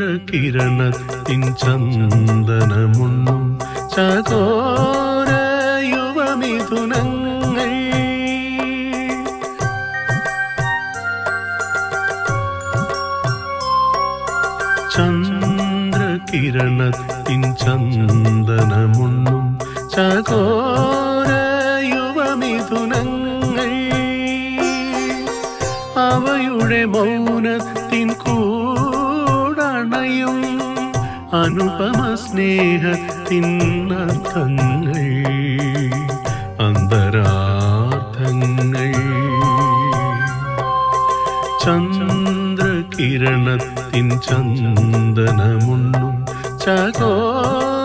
ചന്ദ്രകിരണത്തിൻ ചന്ദനമുണ്ണും ചകോര യുവമിഥുനങ്ങൾ ചന്ദ്രകിരണത്തിൻ ചന്ദനമുണ്ണും ചകോര യുവമിഥുനങ്ങൾ അവയുടെ മൗനത്തിൻ അനുപമ സ്നേഹത്തിൻ അർത്ഥങ്ങൾ അന്തരാർത്ഥങ്ങൾ. ചന്ദ്രകിരണത്തിൻ ചന്ദനമുണ്ണും ചകോര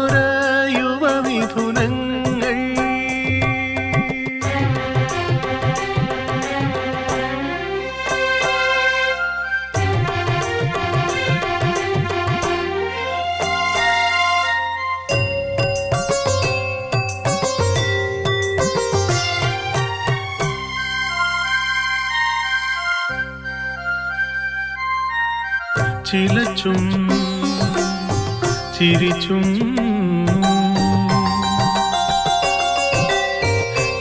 ചിലച്ചും ചിരിച്ചും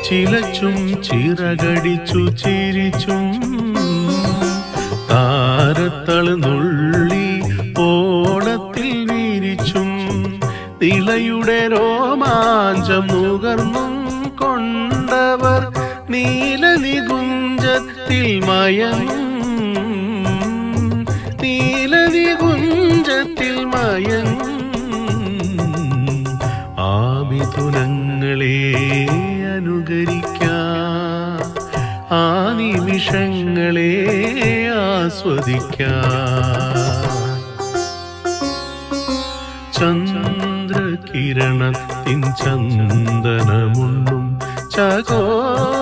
ചിലച്ചും ചിറകടിച്ചു ചിരിച്ചും താരത്തൾ നുള്ളി ഓണത്തിൽ വീരിച്ചും തിളയുടെ രോമാഞ്ചം നുകർന്നും കൊണ്ടവർ നീലനികുഞ്ചത്തിൽ മയങ്ങും മിഥുനങ്ങളെ അനുകരിക്കാം. ആ നിമിഷങ്ങളെ ആസ്വദിക്കാം. ചന്ദ്രകിരണത്തിൻ ചന്ദനമുണ്ടും ചകോര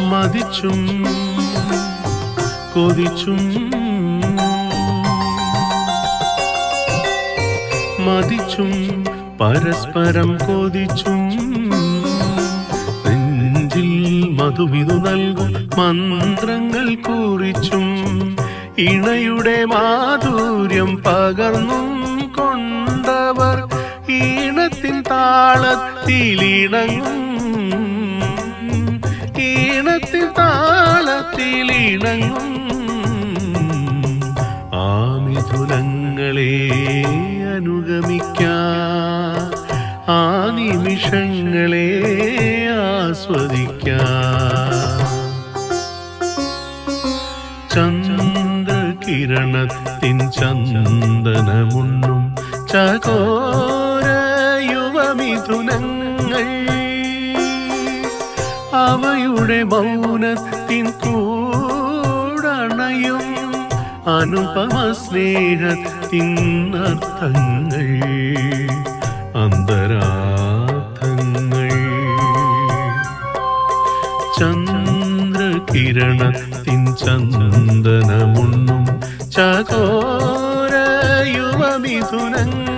മതിച്ചും കൊതിച്ചും. മതിച്ചും പരസ്പരം കൊതിച്ചും. നെഞ്ചിൽ മധുവിതു നൽകും മന്ത്രങ്ങൾ കുറിച്ചും. ഇണയുടെ മാധുര്യം പകർന്നും കൊണ്ടവർ ഈണത്തിൻ താളത്തിലിണങ്ങും. താളത്തിലിണങ്ങും. ആ മിഥുനങ്ങളെ അനുഗമിക്കാം. ആ നിമിഷങ്ങളെ ആസ്വദിക്കാം. ചന്ദ്രകിരണത്തിൻ ചന്ദനമുണ്ണും ചകോര യുവമിഥുനങ്ങൾ അവയുടെ മൗനത്തിൻ കൂടണയും അനുപമ സ്നേഹത്തിൻ അർത്ഥങ്ങൾ അന്തരാർത്ഥങ്ങൾ. ചന്ദ്രകിരണത്തിൻ ചന്ദനമുണ്ണും ചകോര യുവമിഥുനങ്ങൾ